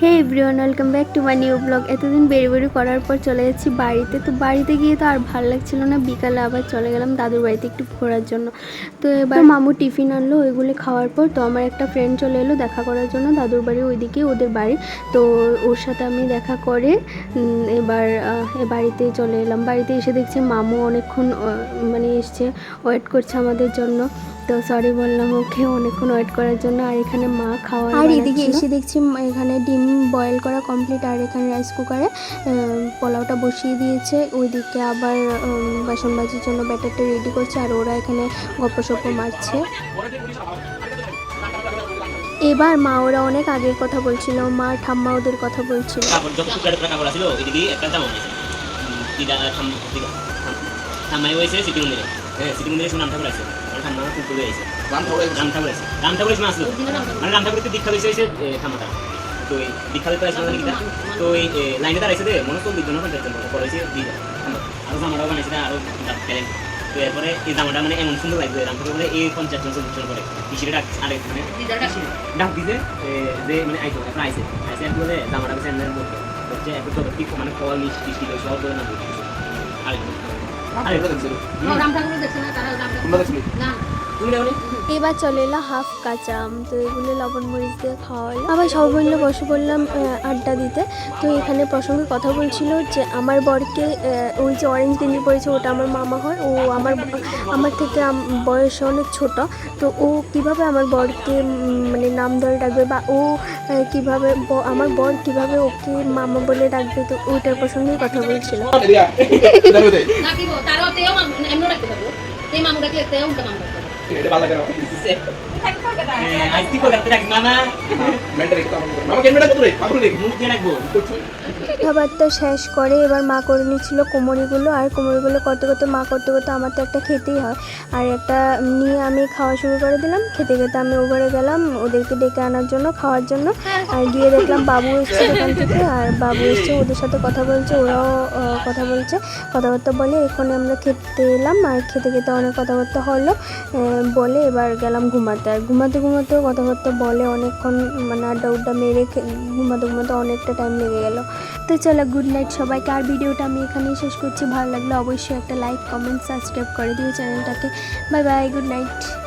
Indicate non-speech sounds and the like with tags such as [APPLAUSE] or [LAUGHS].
Hey everyone welcome back to my new blog এতদিন very বেরি করার পর চলে যাচ্ছি বাড়িতে। তো বাড়িতে গিয়ে তো আর ভালো লাগছিল না। বিকালে আবার চলে গেলাম দাদুর বাড়িতে একটু ঘোরার জন্য। তো এবার মামু টিফিন আনলো ওইগুলো খাওয়ার পর। তো আমার একটা ফ্রেন্ড চলে এলো দেখা করার জন্য। দাদুর বাড়ি ওইদিকে ওদের বাড়ি। তো ওর সাথে আমি দেখা করে এবার এ বাড়িতে চলে এলাম। বাড়িতে এসে দেখছি মামু অনেকক্ষণ মানে এসছে। ওয়েট করছে আমাদের জন্য। তো সরি বললাম ওকে অনেকক্ষণ ওয়েট করার জন্য আর এখানে মা খাওয়া আর এদিকে এসে দেখছি এখানে ডিম বয়েল করা কমপ্লিট আর এখানে রাইস কুকারে পোলাওটা বসিয়ে দিয়েছে। ওইদিকে আবার বাসন বাজির জন্য ব্যাটারটা রেডি করছে আর ওরা এখানে গপ্প সপ্প মারছে। এবার মা ওরা অনেক আগের কথা বলছিল। মা ঠাম্মা ওদের কথা বলছিল। ঠাম্মাই হয়েছে সিটি মন্দিরে হ্যাঁ সিটি মন্দিরে ঠাকুর আছে মানে রাম দীক্ষা দিয়েছে এসে ঠাম্মাটা তো এই দীক্ষা দিতে আসলে মানে তো? এই লাইনে দাঁড়াইছে দে করল দুজন পঞ্চায়েত করেছে দিদা আরও জামাটাও বানাইছে না আরও ট্যালেন্ট তো এরপরে এই জামাটা মানে এমন সুন্দর লাগবে রাম বলে, এই পঞ্চায়েত জন মানে যে মানে আইতো এখন একটু বলে, জামাটা তো মানে ফল মিষ্টি সব ধরে না এবার চলে এলো হাফ কাঁচা আম তো এগুলো লবণ মরিচ দিয়ে খাওয়া হলো। আবার সবাই মিলে বসে পড়লাম আড্ডা দিতে। তো এখানে প্রসঙ্গে কথা বলছিল যে আমার বরকে ওই যে অরেঞ্জ গেঞ্জি পরেছে ওটা আমার মামা হয়। ও আমার আমার থেকে বয়সে অনেক ছোট। তো ও কীভাবে আমার বরকে মানে নাম ধরে ডাকবে বা ও কীভাবে ব- আমার বর কীভাবে ওকে মামা বলে ডাকবে তো ওইটার প্রসঙ্গেই কথা বলছিল। [LAUGHS] তারও তেও এমন রাখতে পারব সেই মামুটাকে তেও উল্টা মামু দিয়ে রাখব। কথাবার্তা শেষ করে এবার মা করে নিচ্ছিল কোমরিগুলো আর কোমরিগুলো করতে করতে মা করতে করতে আমার তো একটা খেতেই হয়। আর একটা নিয়ে আমি খাওয়া শুরু করে দিলাম। খেতে খেতে আমি ওভারে গেলাম ওদেরকে ডেকে আনার জন্য খাওয়ার জন্য। আর গিয়ে দেখলাম বাবু এসছে দোকান থেকে আর বাবু এসছে ওদের সাথে কথা বলছে ওরাও কথা বলছে। কথাবার্তা বলে এখানে আমরা খেতে এলাম আর খেতে খেতে অনেক কথাবার্তা হলো। বলে এবার গেলাম ঘুমাতে। আর ঘুমাতে ঘুমাতেও কথাবার্তা বলে অনেকক্ষণ মানে আড্ডা উড্ডা মেরে ঘুমাতে ঘুমাতে অনেকটা টাইম লেগে গেল। তো চলো গুড নাইট সবাইকে। আর ভিডিওটা আমি এখানেই শেষ করছি। ভালো লাগলে অবশ্যই একটা লাইক কমেন্ট সাবস্ক্রাইব করে দিও চ্যানেলটাকে। Bye bye good night